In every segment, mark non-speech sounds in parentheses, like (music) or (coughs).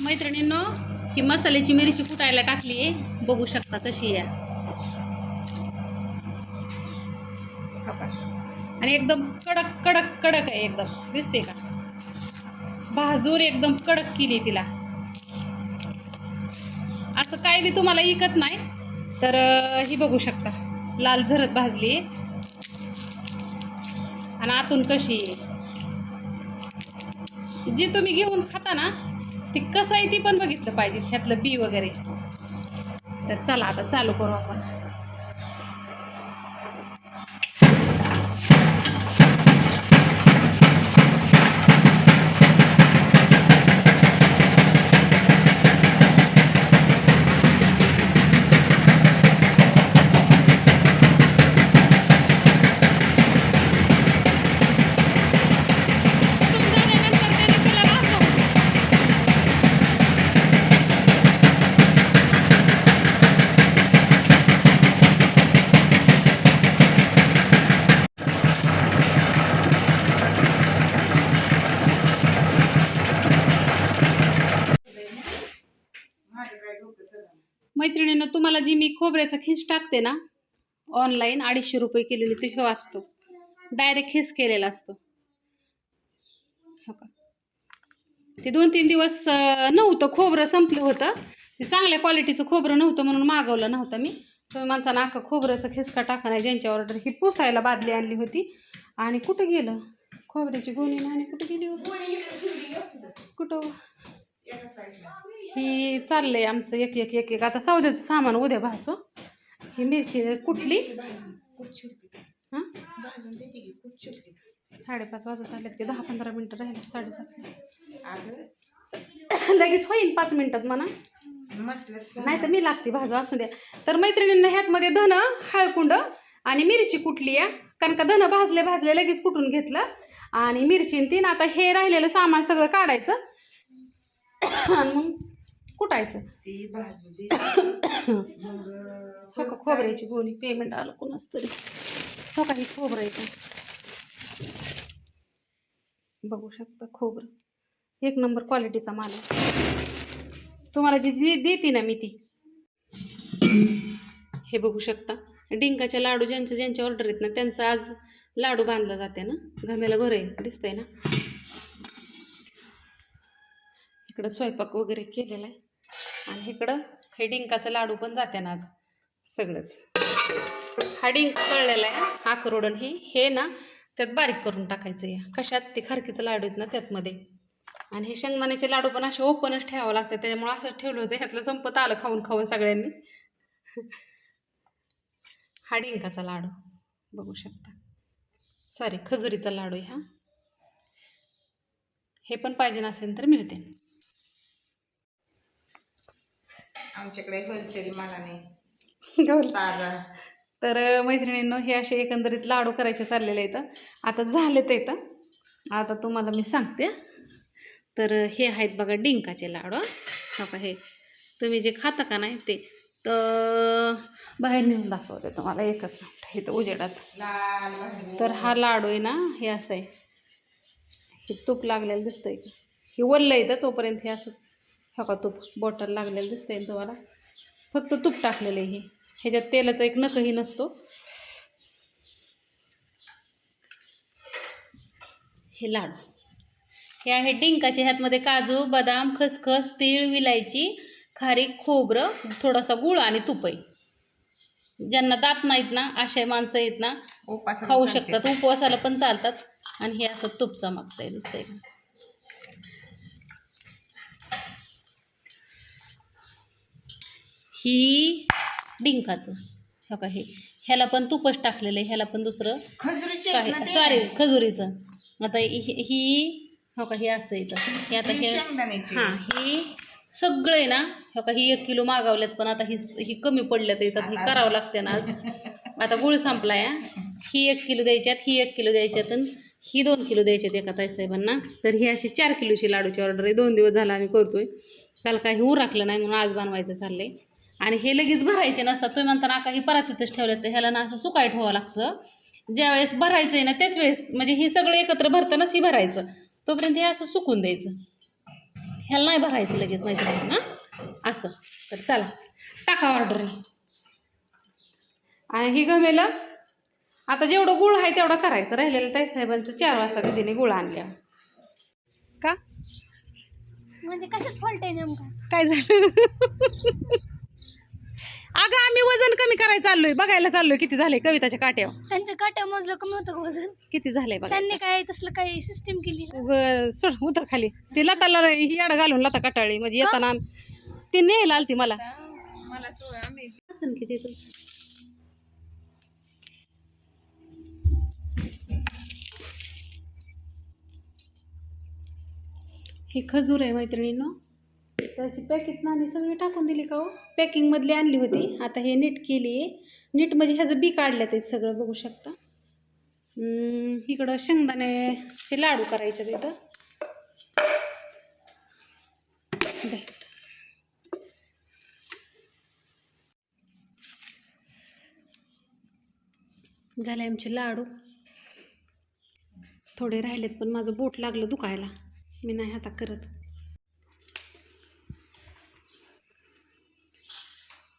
मैत्रिणींनो ही मसाल्याची मिरची कुटायला टाकली आहे. बघू शकता कशी आहे. आणि एकदम कडक कडक कडक आहे एकदम. दिसते का? भाजून एकदम कडक केली तिला. असं काय बी तुम्हाला इकत नाही तर ही बघू शकता. लाल झरत भाजली आणि आतून कशी आहे. जी तुम्ही घेऊन खाता ना ती कसं आहे ती पण बघितलं पाहिजे ह्यातलं बी वगैरे. तर चला आता चालू करू आपण. तुम्हाला जी मी खोबऱ्याचा खिस टाकते ना ऑनलाईन अडीचशे रुपये केलेली तो ह्यो असतो. डायरेक्ट खिस केलेला असतो. हो का? ते दोन तीन दिवस नव्हतं खोबरं संपलं होतं. ते चांगल्या क्वालिटीचं खोबरं नव्हतं म्हणून मागवलं नव्हतं मी. तुम्ही माणसानं अख्खा खोबऱ्याचा खिसका टाका नाही ज्यांची ऑर्डर ही पुसायला बादली आणली होती. आणि कुठं गेलं? खोबऱ्याची गोणी नाही आणि कुठं गेली हो? कुठं? ही चाललंय आमचं एक एक एक एक. आता सौद्याचं सामान उद्या भासू ही मिरची कुठली? हां? साडेपाच वाजत आलेत की दहा पंधरा मिनटं राहिले साडेपाच. (coughs) लगेच होईल पाच मिनिटात म्हणा. नाही तर मी लागते भाजू असू द्या. तर मैत्रिणींना ह्यातमध्ये धन हळकुंड आणि मिरची कुठली आहे कारण का धन भाजले भाजले लगेच कुठून घेतलं? आणि मिरची तीन. आता हे राहिलेलं सामान सगळं काढायचं. आणि मग कुटायचं. (coughs) हो का खोबऱ्याची गोणी पेमेंट आलं कोणाच तरी. हो का ही खोबरं बघू शकता खोबरं. एक नंबर क्वालिटीचा माल आहे. तुम्हाला जी जी देते ना मी ती. हे बघू शकता. डिंकाचे लाडू ज्यांचे ज्यांचे ऑर्डर आहेत ना त्यांचं आज लाडू बांधला जाते ना. घमेला घर आहे दिसतंय ना. इकडं स्वयंपाक वगैरे केलेला आहे. आणि इकडं हे डिंकाचं लाडू पण जाते ना आज सगळंच. हा डिंक तळलेला आहे आकरोडन हे. हे ना त्यात बारीक करून टाकायचं आहे. कशात? ते खारकीचं लाडू आहेत ना त्यातमध्ये. आणि हे शेंगदाण्याचे लाडू पण असे ओपनच ठेवावं लागतं. त्याच्यामुळे असंच ठेवलं होतं. ह्यातलं संपत आलं खाऊन खाऊन सगळ्यांनी. हा डिंकाचा लाडू. बघू शकता. सॉरी खजुरीचा लाडू आहे हा. हे पण पाहिजे नसेल तर मिळते. आमच्याकडे होलसेल मालाने. ताजा. तर मैत्रिणींनो हे असे एकंदरीत लाडू करायचे चाललेले आहेत. आता झालेत इथं. आता तुम्हाला मी सांगते. तर हे आहेत बघा डिंकाचे लाडू. का हे. तुम्ही जे खाता का नाही ते. तर बाहेर नेऊन दाखवते तुम्हाला. एकच मिनिट. इथं उजेडात. तर हा लाडू आहे ना हे असं आहे. हे तूप लागलेलं दिसतंय का? हे वल्लं येतं तोपर्यंत हे असंच. हो का तूप? बॉटल लागलेलं दिसतंय तुम्हाला? फक्त तूप टाकलेलं आहे हे. ह्याच्यात तेलाचा एक नकही नसतो. हे लाडू. हे आहे डिंकाचे. ह्यातमध्ये काजू बदाम खसखस तीळ विलायची खारीक खोबरं थोडासा गुळ आणि तूप आहे ज्यांना दात नाहीत ना असे माणसं आहेत ना खाऊ. शकतात. उपवासाला पण चालतात. आणि हे असं तूप चमकतंय दिसतंय. ही डिंकाचं. हो का हे. ह्याला पण तुपच टाकलेलं आहे. ह्याला पण दुसरं काय? सॉरी खजुरीचं. आता ही ही हो का हे असं येतं हे आता ही हे हां सगळं आहे ना? हो का ही एक किलो मागवल्यात पण आता ही ही कमी पडल्यात येतात ही करावं लागते ना आज. आता गुळ संपलाय हा. ही एक किलो द्यायच्यात ही एक किलो द्यायच्यात आणि ही दोन किलो द्यायच्यात एका ताईसाहेबांना तर ही अशी चार किलोची लाडूची ऑर्डर आहे. दोन दिवस झाला आम्ही करतोय. काल काही उराखलं नाही म्हणून आज बनवायचं चाललंय. आणि हे लगेच भरायचे नसतात. तुम्ही म्हणता ना का ही परातीतच ठेवल्यात तर ह्याला ना असं सुकाय ठेवावं लागतं. ज्यावेळेस भरायचं आहे ना त्याच वेळेस म्हणजे ही सगळं एकत्र भरतानाच ही भरायचं. तोपर्यंत हे असं सुकून द्यायचं. ह्याला नाही भरायचं लगेच माहिती नाही ना असं. तर चला टाका ऑर्डर आणि ही गमेलं आता जेवढं गुळ आहे तेवढं करायचं. राहिलेलं ताईसाहेबांचं चार वाजता दिदीने गुळ आणल्या. का? म्हणजे कशात फॉल्ट आहे नेमका? काय झालं? (laughs) अगं आम्ही वजन कमी करायला चाललोय. बघायला चाललोय किती झाले कविताच्या काट्यावर. त्यांच्या काट्या मोजलं कमी होतं का वजन? किती झालंय त्यांनी काय तसलं काही सिस्टीम केली? उग सोड उतर खाली. ती लताला ही याड घालून लता कटाळी म्हणजे येताना आम- ती नेला आलती मला. आम्ही किती तू हे खजूर आहे मैत्रिणींनो. त्याची पॅकेट नाणी सगळी टाकून दिली का हो? पॅकिंगमधली आणली होती. आता हे नीट केली आहे. नीट म्हणजे ह्याचं बी काढलं ते सगळं बघू शकता. इकडं शेंगदाण्याचे लाडू करायचे तिथं दे. झाले आमचे लाडू. थोडे राहिलेत पण माझं बोट लागलं दुखायला. मी नाही आता करत.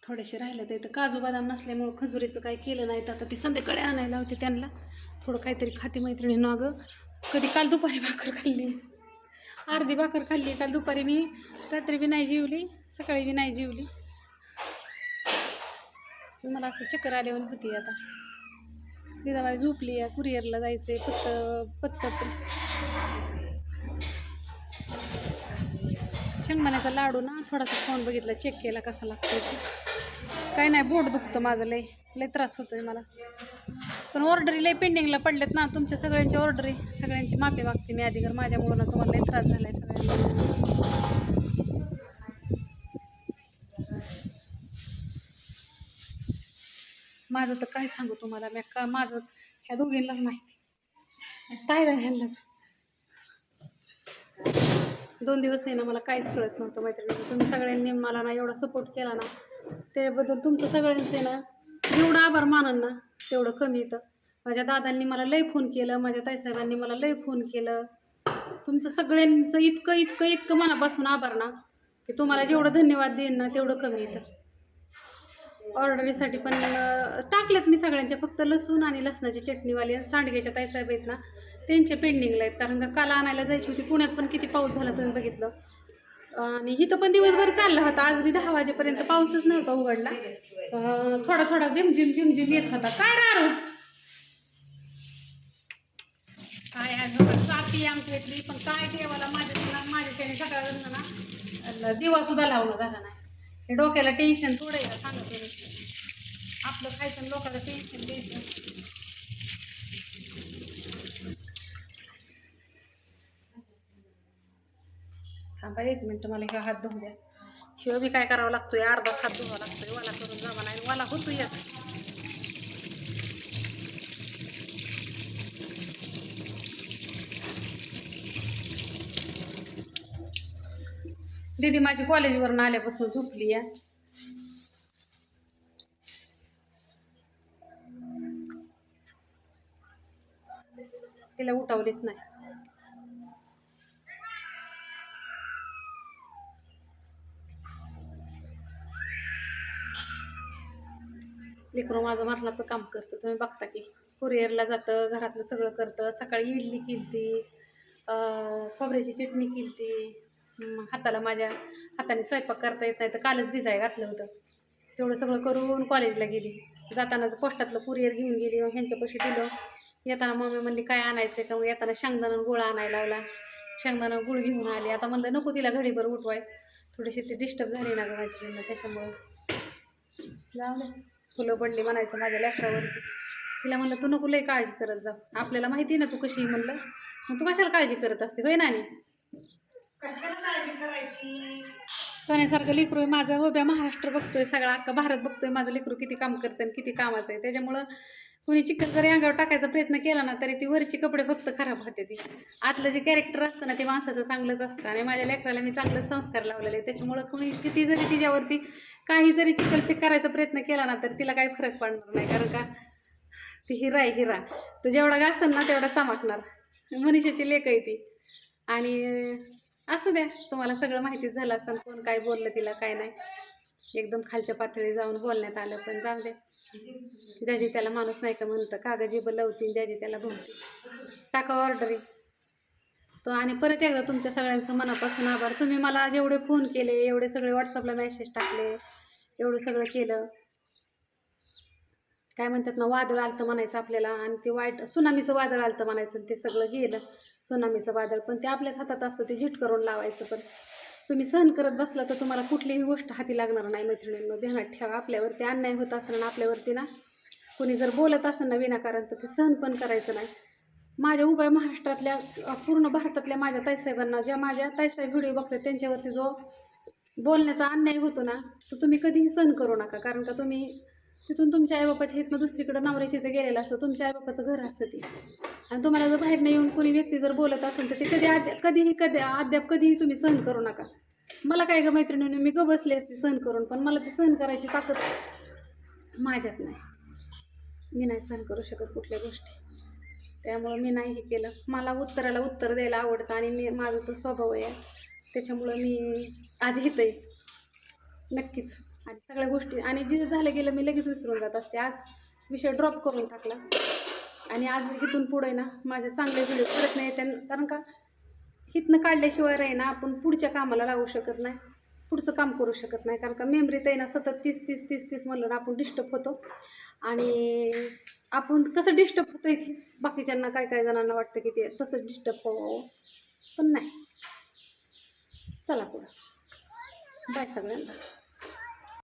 थोडेसे राहिलं तर इथं काजू बदाम नसल्यामुळं खजुरीचं काही केलं नाही. तर आता ती संध्याकाळी आणायला होती त्यांना. थोडं काहीतरी खाती मैत्रिणी अगं. कधी काल दुपारी भाकर खाल्ली. अर्धी भाकर खाल्ली काल दुपारी मी. रात्री बी नाही जेवली सकाळी बी नाही जेवली. मला असं चक्कर आल्यावर होती आता. दिदाबाई झोपली आहे कुरिअरला जायचं आहे पत्त पत्त शेंगदाण्याचा लाडू ना थोडासा फोन बघितला चेक केला कसा लागतो ते. काय नाही बोट दुखतं माझं लय लय त्रास होतोय मला. पण ऑर्डरी लय पेंडिंगला पडलेत ना तुमच्या सगळ्यांची ऑर्डरी सगळ्यांची माफी मागते मी आधी घर माझ्यामुळं ना तुम्हाला लय त्रास झालाय सगळ्यांना. माझं तर काय सांगू तुम्हाला मी का माझं ह्या दोघींनाच माहिती. तायला ह्यांनाच. दोन दिवस आहे ना मला काहीच कळत नव्हतं मैत्रिणी तुम्ही सगळ्यांनी मला ना एवढा सपोर्ट केला ना त्याबद्दल तुमचं सगळ्यांचे ना जेवढं आभार मानाल ना तेवढं कमी येतं माझ्या दादांनी मला लय फोन केलं माझ्या ताईसाहेबांनी मला लय फोन केलं. तुमचं सगळ्यांचं इतकं इतकं इतकं मनापासून आभार ना की तुम्हाला जेवढं धन्यवाद देईन ना तेवढं कमी येतं ऑर्डरीसाठी पण टाकलेत मी सगळ्यांच्या फक्त लसूण आणि लसणाची चटणीवाली आणि सांडग्याच्या ताईसाहेब आहेत ना त्यांच्या पेंडिंगला आहेत. कारण का काल आणायला जायची होती पुण्यात पण किती पाऊस झाला तुम्ही बघितलं. आणि इथं पण दिवसभर चालला होता. आज बी दहा वाजेपर्यंत पाऊसच नव्हता उघडला. थोडा थोडा थोडा झिमझिम झिमझिम येत होता. काय रारू काय आज जाती आमच्या इथली पण काय देवाला? माझ्या माझ्याच्याने सकाळ ना दिवा सुद्धा लावणं झाला नाही. हे डोक्याला टेन्शन थोडं सांगत आपलं खायचं लोकांना टेन्शन द्यायचं एक मिनटं मला हे हात धुवून द्या. शिव बी काय करावं लागतोय अर्धाच हात धुवा लागतोय. वाला करून जमा नाही वाला या दीदी माझी कॉलेजवरून आल्यापासून झोपली या तिला उठवलीच नाही. लेकरू माझं मरणाचं काम करतं. तुम्ही बघता की कुरिअरला जातं घरातलं सगळं करतं. सकाळी इडली केलती खोबऱ्याची चटणी केलती. हाताला माझ्या हाताने स्वयंपाक करता येत नाही तर कालच भिजाय घातलं होतं. तेवढं सगळं करून कॉलेजला गेली. जाताना पोस्टातलं कुरिअर घेऊन गेली मग ह्यांच्यापाशी दिलं. येताना मम्मी म्हणली काय आणायचं का? मग येताना शेंगदाणा गुळ आणायला लावला. शेंगदाणा गुळ घेऊन आली. आता म्हणलं नको तिला घडीभर उठवाय. थोडीशी ती डिस्टर्ब झाली ना गं मैत्रिणीला त्याच्यामुळं. लावलं. फुलं पडली म्हणायचं माझ्या लेकरावरती. तिला म्हणलं तू नको लय काळजी करत जा. आपल्याला माहिती आहे ना तू कशी आहे म्हणलं. मग तू कशाला काळजी करत असते? होय नानी? कशाला काळजी करायची? सोन्यासारखं लेकरू आहे. माझं उभ्या महाराष्ट्र बघतोय सगळा. अख्खा भारत बघतोय माझं लेकरू किती काम करतं आणि किती कामाचं आहे. त्याच्यामुळं कुणी चिखल जरी अंगावर टाकायचा प्रयत्न केला ना तरी ती वरची कपडे फक्त खराब होते ती. आतलं जे कॅरेक्टर असतं ना ते माणसाचं चांगलंच असतं आणि माझ्या लेकराला मी चांगलं संस्कार लावलेले आहे त्याच्यामुळं कुणी किती जरी तिच्यावरती काही जरी चिखलफेक करायचा प्रयत्न केला ना तर तिला काही फरक पडणार नाही. कारण का? ती हिरा आहे हिरा. तर जेवढा घासन ना तेवढा चमकणार. मनीषाची लेक आहे ती. आणि असू द्या तुम्हाला सगळं माहितीच झालं असेल कोण काय बोललं तिला काय नाही. एकदम खालच्या पातळी जाऊन बोलण्यात आलं पण जाऊ दे. ज्याची त्याला माणूस नाही का म्हणतं कागजी लवतीन ज्याची त्याला भोवती टाका ऑर्डरी तो आणि परत एकदा तुमच्या सगळ्यांचं मनापासून आभार. तुम्ही मला जेवढे फोन केले एवढे सगळे व्हॉट्सअपला मेसेज टाकले एवढं सगळं केलं. काय म्हणतात ना वादळ आलं म्हणायचं आपल्याला. आणि ते वाईट सुनामीचं वादळ आलं म्हणायचं ते सगळं गेलं. सुनामीचं वादळ पण ते आपल्याच हातात असतं ते झिट करून लावायचं पण. तुम्ही सहन करत बसला तर तुम्हाला कुठलीही गोष्ट हाती लागणार नाही मैत्रिणींना. ध्यानात ठेवा आपल्यावरती अन्याय होत असणार ना आपल्यावरती ना कोणी जर बोलत असेल ना विनाकारण तर ते सहन पण करायचं नाही. माझ्या उभय महाराष्ट्रातल्या पूर्ण भारतातल्या माझ्या ताईसाहेबांना ज्या माझ्या ताईसाहेब व्हिडिओ बघतात त्यांच्यावरती जो बोलण्याचा अन्याय होतो ना तो तुम्ही कधीही सहन करू नका. कारण का तुम्ही तिथून तुमच्या आईबापाच्या हितनं दुसरीकडं नवऱ्याच्या इथं गेलेलं असतं तुमच्या आईबापाचं घर असतं ते. आणि तुम्हाला जर बाहेर येऊन कोणी व्यक्ती जर बोलत असेल तर ते कधी अद्या कधीही कधी अद्याप कधीही तुम्ही सहन करू नका. मला काय ग मैत्रिणीने मी ग बसले असते सहन करून पण मला ते सहन करायची ताकद माझ्यात नाही. मी नाही सहन करू शकत कुठल्या गोष्टी. त्यामुळं मी नाही हे केलं. मला उत्तराला उत्तर द्यायला आवडतं आणि मी माझा तो स्वभाव आहे. त्याच्यामुळं मी आज हित आहे. नक्कीच. आणि सगळ्या गोष्टी आणि जे झालं गेलं मी लगेच विसरून जात असते. आज विषय ड्रॉप करून टाकला. आणि आज इथून पुढे ना माझे चांगले व्हिडिओ करत नाही त्यां कारण का? हिथनं काढल्याशिवाय राही ना आपण पुढच्या कामाला लागू शकत नाही. पुढचं काम करू शकत नाही. कारण का? मेमरीत आहे ना सतत तीस तीस तीस तीस म्हणलं ना आपण डिस्टर्ब होतो. आणि आपण कसं डिस्टर्ब होतो तीच बाकीच्यांना काय काय जणांना वाटतं की ते तसं डिस्टर्ब व्हावं पण नाही. चला पुढं. बाय सगळ्यांना.